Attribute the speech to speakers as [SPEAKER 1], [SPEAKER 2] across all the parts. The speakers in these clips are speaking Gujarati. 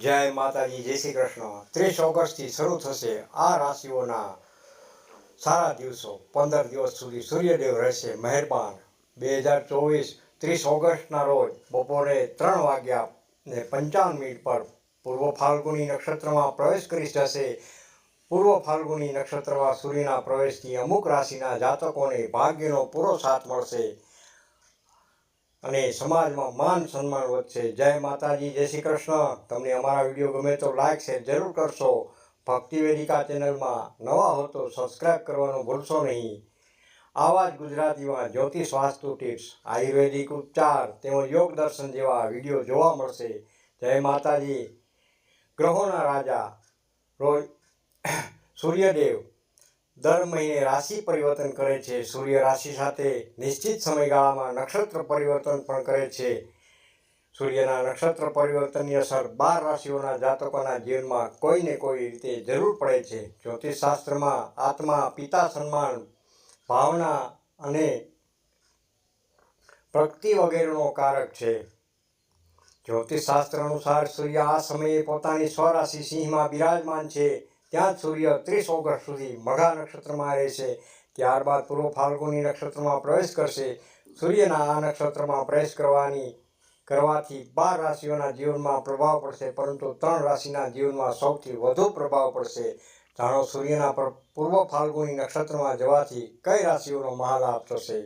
[SPEAKER 1] જય માતાજી, જય શ્રી કૃષ્ણ. ત્રીસ ઓગસ્ટથી શરૂ થશે આ રાશિઓના સારા દિવસો. પંદર દિવસ સુધી સૂર્યદેવ રહેશે, મહેરબાન. બે હજાર ચોવીસ, ત્રીસ ઓગસ્ટના રોજ બપોરે ત્રણ વાગ્યા ને પંચાવન મિનિટ પર પૂર્વ ફાલ્ગુની નક્ષત્રમાં પ્રવેશ કરી જશે. પૂર્વ ફાલ્ગુની નક્ષત્રમાં સૂર્યના પ્રવેશથી અમુક રાશિના જાતકોને ભાગ્યનો પૂરો સાથ મળશે. અને સમાજમાં માન સન્માન વધશે. જય માતાજી, જય શ્રી કૃષ્ણ. તમને અમારા વીડિયો ગમે તો લાઈક શેર જરૂર કરશો. ભક્તિ વેદિકા ચેનલમાં નવા હો તો સબસ્ક્રાઇબ કરવાનું ભૂલશો નહીં. આવા જ ગુજરાતીમાં જ્યોતિષ વાસ્તુ ટિપ્સ આયુર્વેદિક ઉપચાર, તેમજ યોગ દર્શન જેવા વીડિયો જોવા મળશે. જય માતાજી. ગ્રહોના રાજા રોજ સૂર્યદેવ દર મહિને રાશિ પરિવર્તન કરે છે. સૂર્ય રાશિ સાથે નિશ્ચિત સમયગાળામાં નક્ષત્ર પરિવર્તન પણ કરે છે. સૂર્યના નક્ષત્ર પરિવર્તનની અસર બાર રાશિઓના જાતકોના જીવનમાં કોઈ ને કોઈ રીતે જરૂર પડે છે. જ્યોતિષ શાસ્ત્રમાં આત્મા, પિતા, સન્માન, ભાવના અને પ્રગતિ વગેરેનો કારક છે. જ્યોતિષ શાસ્ત્ર અનુસાર સૂર્ય આ સમયે પોતાની સ્વરાશિ સિંહમાં બિરાજમાન છે. ત્યાં સૂર્ય ત્રીસ ઓગસ્ટ સુધી મઘા નક્ષત્રમાં રહેશે ત્યારબાદ પૂર્વ ફાલ્ગુની નક્ષત્રમાં પ્રવેશ કરશે. સૂર્યના આ નક્ષત્રમાં પ્રવેશ કરવાની, કરવાથી બાર રાશિઓના જીવનમાં પ્રભાવ પડશે, પરંતુ ત્રણ રાશિના જીવનમાં સૌથી વધુ પ્રભાવ પડશે. જાણો, સૂર્યના પર- પૂર્વ ફાલ્ગુની નક્ષત્રમાં જવાથી કઈ રાશિઓનો મહાલાભ થશે?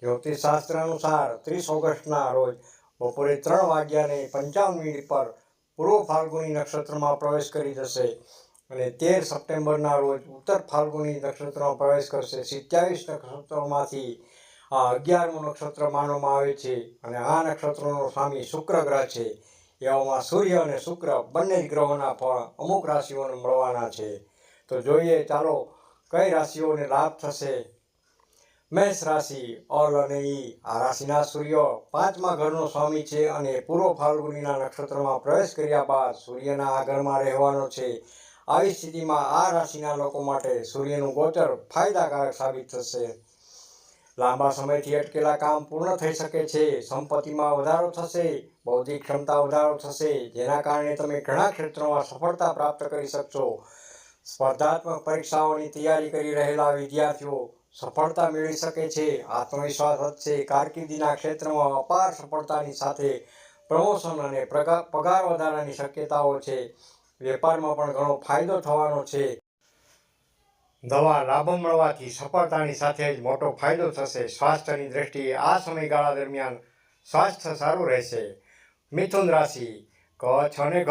[SPEAKER 1] જ્યોતિષશાસ્ત્ર અનુસાર ત્રીસ ઓગસ્ટના રોજ બપોરે ત્રણ વાગ્યાને પંચાવન મિનિટ પર પૂર્વ ફાલ્ગુની નક્ષત્રમાં પ્રવેશ કરી જશે. અને તેર સપ્ટેમ્બરના રોજ ઉત્તર ફાલ્ગુની નક્ષત્રમાં પ્રવેશ કરશે. સિત્યાવીસ નક્ષત્રોમાંથી, આ અગિયારમું નક્ષત્ર માનવામાં આવે છે અને આ નક્ષત્રનો સ્વામી શુક્ર ગ્રહ છે. એવામાં સૂર્ય અને શુક્ર બંને ગ્રહોના ફળ અમુક રાશિઓને મળવાના છે. તો જોઈએ ચાલો કઈ રાશિઓને લાભ થશે? મેષ રાશિ, અલ અને ઈ. આ રાશિના સૂર્ય પાંચમા ઘરનો સ્વામી છે અને પૂર્વ ફાલ્ગુનીના નક્ષત્રમાં પ્રવેશ કર્યા બાદ સૂર્યના આ ઘરમાં રહેવાનો છે. આવી સ્થિતિમાં આ રાશિના લોકો માટે સૂર્યનું ગોચર ફાયદાકારક સાબિત થશે. લાંબા સમયથી અટકેલા કામ પૂર્ણ થઈ શકે છે, સંપત્તિમાં વધારો થશે, બૌદ્ધિક ક્ષમતા વધારો થશે, જેના કારણે તમે ઘણા ક્ષેત્રોમાં સફળતા પ્રાપ્ત કરી શકશો. સ્પર્ધાત્મક પરીક્ષાઓની તૈયારી કરી રહેલા વિદ્યાર્થીઓ સફળતા મેળવી શકે છે, આત્મવિશ્વાસ વધશે, કારકિર્દીના ક્ષેત્રમાં અપાર સફળતાની સાથે પ્રમોશન અને પગાર વધારાની શક્યતાઓ છે. વેપારમાં પણ ઘણો ફાયદો થવાનો છે. દવા લાભ મળવાથી સફળતાની સાથે જ મોટો ફાયદો થશે. સ્વાસ્થ્યની દ્રષ્ટિએ આ સમયગાળા દરમિયાન સ્વાસ્થ્ય સારું રહેશે. મિથુન રાશિ કચ્છ અને ઘ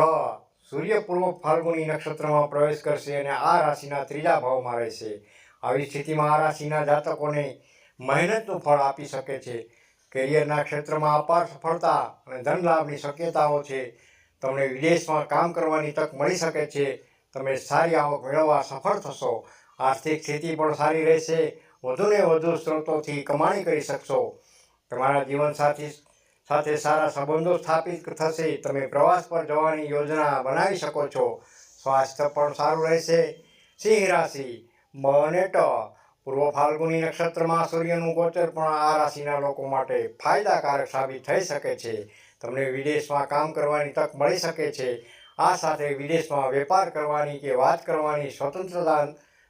[SPEAKER 1] સૂર્ય પૂર્વ ફાલ્ગુની નક્ષત્રમાં પ્રવેશ કરશે અને આ રાશિના ત્રીજા ભાવમાં રહેશે. આવી સ્થિતિમાં આ રાશિના જાતકોને મહેનતનું ફળ આપી શકે છે. કેરિયરના ક્ષેત્રમાં અપાર સફળતા અને ધન લાભની શક્યતાઓ છે. તમને વિદેશમાં કામ કરવાની તક મળી શકે છે. તમે સારી આવક મેળવવા સફળ થશો. આર્થિક સ્થિતિ પણ સારી રહેશે. વધુને વધુ સ્ત્રોતોથી કમાણી કરી શકશો. તમારા જીવનસાથી સાથે સારા સંબંધો સ્થાપિત થશે. તમે પ્રવાસ પર જવાની યોજના બનાવી શકો છો. સ્વાસ્થ્ય પણ સારું રહેશે. સિંહ રાશિ. મ ટ. પૂર્વ ફાલ્ગુની નક્ષત્રમાં સૂર્યનું ગોચર પણ આ રાશિના લોકો માટે ફાયદાકારક સાબિત થઈ શકે છે. તમને વિદેશમાં કામ કરવાની તક મળી શકે છે. આ સાથે વિદેશમાં વેપાર કરવાની કે વાત કરવાની સ્વતંત્રતા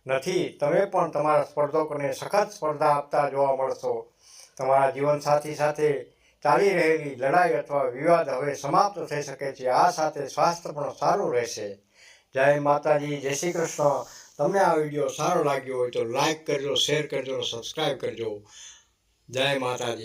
[SPEAKER 1] નથી, તમે પણ તમારા સ્પર્ધકોને સખત સ્પર્ધા આપતા જોવા મળશો. તમારા જીવનસાથી સાથે ચાલી રહેલી લડાઈ અથવા વિવાદ હવે સમાપ્ત થઈ શકે છે. આ સાથે સ્વાસ્થ્ય પણ સારું રહેશે. જય માતાજી, જય શ્રી કૃષ્ણ. તમને આ વીડિયો સારો લાગ્યો હોય તો લાઈક કરજો, શેર કરજો સબસ્ક્રાઈબ કરજો. જય માતાજી.